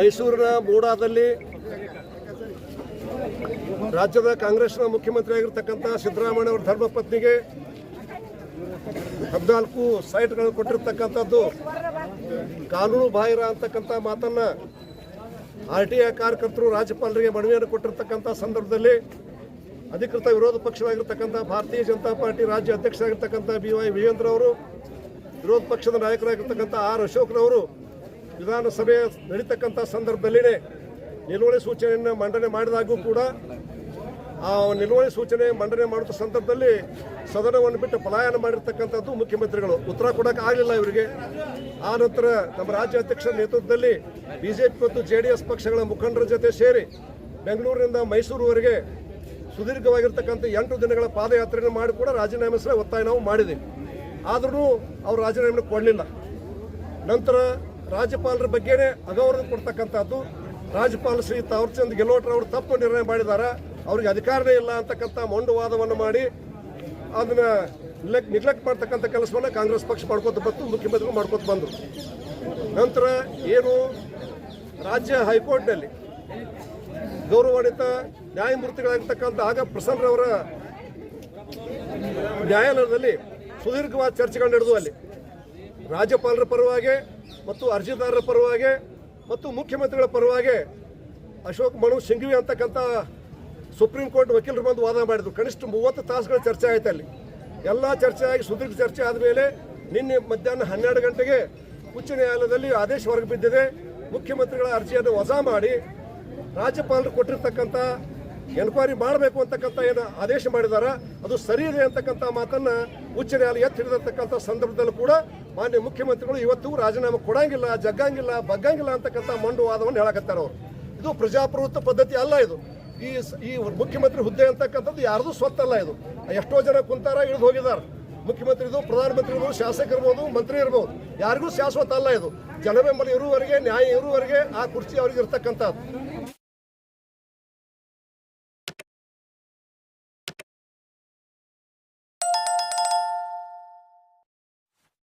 ಮೈಸೂರಿನ ಮೂಡಾದಲ್ಲಿ ರಾಜ್ಯದ ಕಾಂಗ್ರೆಸ್ನ ಮುಖ್ಯಮಂತ್ರಿ ಆಗಿರ್ತಕ್ಕಂಥ ಸಿದ್ದರಾಮಯ್ಯ ಅವರ ಧರ್ಮಪತ್ನಿಗೆ ಹದಿನಾಲ್ಕು ಸೈಟ್ಗಳನ್ನು ಕೊಟ್ಟಿರ್ತಕ್ಕಂಥದ್ದು. ಕಾನೂನು ಬಾಹಿರ ಅಂತಕ್ಕಂಥ ಮಾತನ್ನು ಆರ್ ಟಿ ಐ ಕಾರ್ಯಕರ್ತರು ರಾಜ್ಯಪಾಲರಿಗೆ ಮನವಿಯನ್ನು ಕೊಟ್ಟಿರ್ತಕ್ಕಂಥ ಸಂದರ್ಭದಲ್ಲಿ ಅಧಿಕೃತ ವಿರೋಧ ಪಕ್ಷವಾಗಿರ್ತಕ್ಕಂಥ ಭಾರತೀಯ ಜನತಾ ಪಾರ್ಟಿ ರಾಜ್ಯ ಅಧ್ಯಕ್ಷರಾಗಿರ್ತಕ್ಕಂಥ ಬಿ ವೈ ವಿಜೇಂದ್ರ ಅವರು, ವಿರೋಧ ಪಕ್ಷದ ನಾಯಕರಾಗಿರ್ತಕ್ಕಂಥ ಆರ್ ಅಶೋಕ್ರವರು ವಿಧಾನಸಭೆ ನಡೀತಕ್ಕಂಥ ಸಂದರ್ಭದಲ್ಲಿನೇ ನಿಲುವಳಿ ಸೂಚನೆಯನ್ನು ಮಂಡನೆ ಮಾಡಿದಾಗೂ ಕೂಡ ಆ ನಿಲುವಳಿ ಸೂಚನೆ ಮಂಡನೆ ಮಾಡುವ ಸಂದರ್ಭದಲ್ಲಿ ಸದನವನ್ನು ಬಿಟ್ಟು ಪಲಾಯನ ಮಾಡಿರ್ತಕ್ಕಂಥದ್ದು ಮುಖ್ಯಮಂತ್ರಿಗಳು. ಉತ್ತರ ಕೊಡೋಕೆ ಆಗಲಿಲ್ಲ ಇವರಿಗೆ. ಆ ನಂತರ ನಮ್ಮ ರಾಜ್ಯ ಅಧ್ಯಕ್ಷರ ನೇತೃತ್ವದಲ್ಲಿ ಬಿಜೆಪಿ ಮತ್ತು ಜೆ ಪಕ್ಷಗಳ ಮುಖಂಡರ ಜೊತೆ ಸೇರಿ ಬೆಂಗಳೂರಿನಿಂದ ಮೈಸೂರುವರೆಗೆ ಸುದೀರ್ಘವಾಗಿರ್ತಕ್ಕಂಥ ಎಂಟು ದಿನಗಳ ಪಾದಯಾತ್ರೆಯನ್ನು ಮಾಡಿ ಕೂಡ ರಾಜೀನಾಮೆ ಸಹ ಒತ್ತಾಯ ನಾವು ಮಾಡಿದ್ದೀವಿ ಆದ್ರೂ ಅವ್ರು ರಾಜೀನಾಮೆ ಕೊಡಲಿಲ್ಲ. ನಂತರ ರಾಜ್ಯಪಾಲರ ಬಗ್ಗೆನೇ ಅಗೌರವ ಕೊಡ್ತಕ್ಕಂಥದ್ದು. ರಾಜ್ಯಪಾಲ ಶ್ರೀ ತಾವರ್ಚಂದ್ ಗೆಲೋಟ್ರ ಅವರು ತಪ್ಪು ನಿರ್ಣಯ ಮಾಡಿದ್ದಾರೆ. ಅವ್ರಿಗೆ ಅಧಿಕಾರನೇ ಇಲ್ಲ ಅಂತಕ್ಕಂಥ ಮೊಂಡುವಾದವನ್ನು ಮಾಡಿ ಅದನ್ನ ನಿಗ್ಲೆಕ್ಟ್ ಮಾಡ್ತಕ್ಕಂಥ ಕೆಲಸವನ್ನು ಕಾಂಗ್ರೆಸ್ ಪಕ್ಷ ಮಾಡ್ಕೋತ ಬಂತು, ಮುಖ್ಯಮಂತ್ರಿಗಳು ಮಾಡ್ಕೋತ ಬಂದರು. ನಂತರ ಏನು ರಾಜ್ಯ ಹೈಕೋರ್ಟ್ನಲ್ಲಿ ಗೌರವಾನ್ವಿತ ನ್ಯಾಯಮೂರ್ತಿಗಳಾಗಿರ್ತಕ್ಕಂಥ ಆಗ ಪ್ರಸನ್ನರವರ ನ್ಯಾಯಾಲಯದಲ್ಲಿ ಸುದೀರ್ಘವಾದ ಚರ್ಚೆಗಳು ನಡೆದು ಅಲ್ಲಿ. ರಾಜ್ಯಪಾಲರ ಪರವಾಗಿ ಮತ್ತು ಅರ್ಜಿದಾರರ ಪರವಾಗಿ ಮತ್ತು ಮುಖ್ಯಮಂತ್ರಿಗಳ ಪರವಾಗಿ ಅಶೋಕ್ ಮಣು ಸಿಂಘವಿ ಅಂತಕ್ಕಂಥ ಸುಪ್ರೀಂ ಕೋರ್ಟ್ ವಕೀಲರು ಬಂದು ವಾದ ಮಾಡಿದ್ರು. ಕನಿಷ್ಠ ಮೂವತ್ತು ತಾಸುಗಳ ಚರ್ಚೆ ಆಯ್ತು ಅಲ್ಲಿ. ಎಲ್ಲ ಚರ್ಚೆ ಆಗಿ ಸುದೀರ್ಘ ಚರ್ಚೆ ಆದಮೇಲೆ ನಿನ್ನೆ ಮಧ್ಯಾಹ್ನ ಹನ್ನೆರಡು ಗಂಟೆಗೆ ಉಚ್ಚ ನ್ಯಾಯಾಲಯದಲ್ಲಿ ಆದೇಶ ಹೊರಗೆ ಬಿದ್ದಿದೆ. ಮುಖ್ಯಮಂತ್ರಿಗಳ ಅರ್ಜಿಯನ್ನು ವಜಾ ಮಾಡಿ ರಾಜ್ಯಪಾಲರು ಕೊಟ್ಟಿರ್ತಕ್ಕಂಥ ಎನ್ಕ್ವೈರಿ ಮಾಡಬೇಕು ಅಂತಕ್ಕಂಥ ಏನು ಆದೇಶ ಮಾಡಿದಾರ, ಅದು ಸರಿ ಇದೆ ಅಂತಕ್ಕಂಥ ಮಾತನ್ನ ಉಚ್ಚ ನ್ಯಾಯಾಲಯ ಎತ್ತಿ ಹಿಡಿದಿರ್ತಕ್ಕಂಥ ಸಂದರ್ಭದಲ್ಲೂ ಕೂಡ ಮಾನ್ಯ ಮುಖ್ಯಮಂತ್ರಿಗಳು ಇವತ್ತು ರಾಜೀನಾಮೆ ಕೊಡಂಗಿಲ್ಲ, ಜಗ್ಗಂಗಿಲ್ಲ, ಬಗ್ಗಂಗಿಲ್ಲ ಅಂತಕ್ಕಂಥ ಮಂಡು ವಾದವನ್ನು ಹೇಳಕತ್ತಾರ ಅವರು. ಇದು ಪ್ರಜಾಪ್ರಭುತ್ವ ಪದ್ಧತಿ ಅಲ್ಲ ಇದು. ಈ ಈ ಮುಖ್ಯಮಂತ್ರಿ ಹುದ್ದೆ ಅಂತಕ್ಕಂಥದ್ದು ಯಾರ್ದು ಸ್ವತ್ತಲ್ಲ ಇದು. ಎಷ್ಟೋ ಜನ ಕುಂತಾರ ಇಳಿದು ಹೋಗಿದ್ದಾರೆ ಮುಖ್ಯಮಂತ್ರಿದು ಪ್ರಧಾನಮಂತ್ರಿ ಇರ್ಬೋದು ಶಾಸಕ ಇರ್ಬೋದು ಮಂತ್ರಿ ಇರ್ಬೋದು ಯಾರಿಗೂ ಶಾಶ್ವತ ಅಲ್ಲ ಇದು. ಜನಬೆಂಬಲ ಇರುವವರಿಗೆ, ನ್ಯಾಯ ಇರುವವರಿಗೆ ಆ ಕುರ್ಚಿ ಅವರಿಗೆ ಇರ್ತಕ್ಕಂಥದ್ದು